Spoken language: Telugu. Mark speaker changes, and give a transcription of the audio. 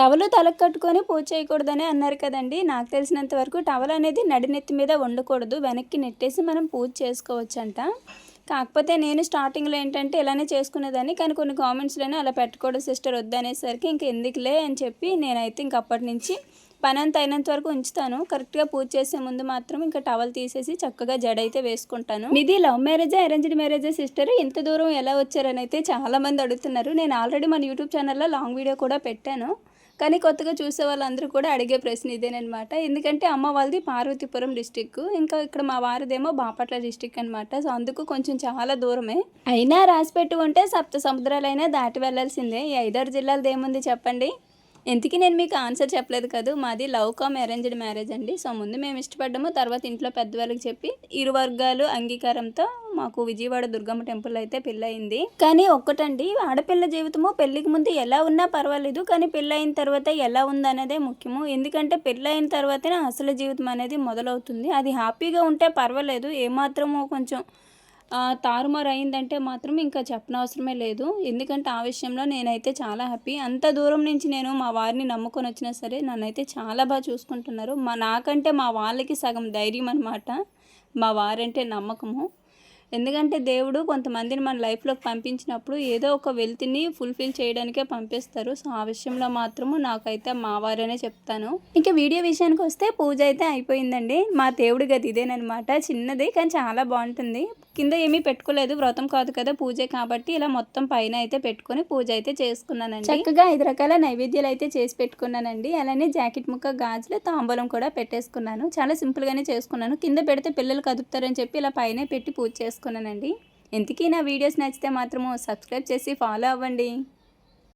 Speaker 1: టవలు తలకు కట్టుకొని పూజ చేయకూడదని అన్నారు కదండి. నాకు తెలిసినంత వరకు టవల్ అనేది నడినెత్తి మీద ఉండకూడదు వెనక్కి నెట్టేసి మనం పూజ చేసుకోవచ్చంట. కాకపోతే నేను స్టార్టింగ్లో ఏంటంటే ఇలానే చేసుకునేదాన్ని. కానీ కొన్ని కామెంట్స్లోనే అలా పెట్టకూడదు సిస్టర్ వద్దనేసరికి ఇంక ఎందుకులే అని చెప్పి నేనైతే ఇంక అప్పటి నుంచి పని అంత అయినంత వరకు ఉంచుతాను. కరెక్ట్గా పూజ చేసే ముందు మాత్రం ఇంకా టవల్ తీసేసి చక్కగా జడ అయితే వేసుకుంటాను. మీది లవ్ మ్యారేజా అరేంజ్డ్ మ్యారేజా సిస్టర్? ఇంత దూరం ఎలా వచ్చారని అయితే చాలా మంది అడుగుతున్నారు. నేను ఆల్రెడీ మన యూట్యూబ్ ఛానల్లో లాంగ్ వీడియో కూడా పెట్టాను. కానీ కొత్తగా చూసే వాళ్ళందరూ కూడా అడిగే ప్రశ్న ఇదేనమాట ఎందుకంటే అమ్మ వాళ్ళది పార్వతీపురం డిస్టిక్ ఇంకా ఇక్కడ మా వారిదేమో బాపట్ల డిస్టిక్ అనమాట సో అందుకు కొంచెం చాలా దూరమే. అయినా రాసిపెట్టి ఉంటే సప్త సముద్రాలైనా దాటి వెళ్ళాల్సిందే. ఈ ఐదారు జిల్లాలది ఏముంది చెప్పండి? ఎందుకు నేను మీకు ఆన్సర్ చెప్పలేదు కదా? మాది లవ్ కామ్ అరేంజ్డ్ మ్యారేజ్ అండి. సో ముందు మేము ఇష్టపడ్డాము తర్వాత ఇంట్లో పెద్దవాళ్ళకి చెప్పి ఇరు వర్గాలు అంగీకారంతో మాకు విజయవాడ దుర్గమ్మ టెంపుల్ అయితే పెళ్ళయింది. కానీ ఒక్కటండి ఆడపిల్ల జీవితము పెళ్ళికి ముందు ఎలా ఉన్నా పర్వాలేదు కానీ పెళ్ళయిన తర్వాత ఎలా ఉందనేదే ముఖ్యము. ఎందుకంటే పెళ్ళయిన తర్వాతనే అసలు జీవితం అనేది మొదలవుతుంది. అది హ్యాపీగా ఉంటే పర్వాలేదు ఏమాత్రము కొంచెం తారుమారు అయిందంటే మాత్రం ఇంకా చెప్పనవసరమే లేదు. ఎందుకంటే ఆ విషయంలో నేనైతే చాలా హ్యాపీ. అంత దూరం నుంచి నేను మా వారిని నమ్ముకొని వచ్చినా సరే నన్నైతే చాలా బాగా చూసుకుంటున్నారు. మా నాకంటే మా వాళ్ళకి సగం ధైర్యం అనమాట మా వారంటే నమ్మకము. ఎందుకంటే దేవుడు కొంతమందిని మన లైఫ్లోకి పంపించినప్పుడు ఏదో ఒక వెల్తిని ఫుల్ఫిల్ చేయడానికే పంపిస్తారు. సో ఆ విషయంలో మాత్రము నాకైతే మా వారనే చెప్తాను. ఇంకా వీడియో విషయానికి వస్తే పూజ అయితే అయిపోయిందండి. మా దేవుడి గది ఇదేనమాట చిన్నది కానీ చాలా బాగుంటుంది. కింద ఏమీ పెట్టుకోలేదు. వ్రతం కాదు కదా పూజే కాబట్టి ఇలా మొత్తం పైన అయితే పెట్టుకొని పూజ అయితే చేసుకున్నానండి. చక్కగా ఐదు రకాల నైవేద్యాలు అయితే చేసి పెట్టుకున్నానండి. అలానే జాకెట్ ముక్క గాజులు తాంబూలం కూడా పెట్టేసుకున్నాను. చాలా సింపుల్గానే చేసుకున్నాను. కింద పెడితే పిల్లలు కదుపుతారని చెప్పి ఇలా పైన పెట్టి పూజ చేసుకున్నానండి. ఇంతకీ నా వీడియోస్ నచ్చితే మాత్రము సబ్స్క్రైబ్ చేసి ఫాలో అవ్వండి.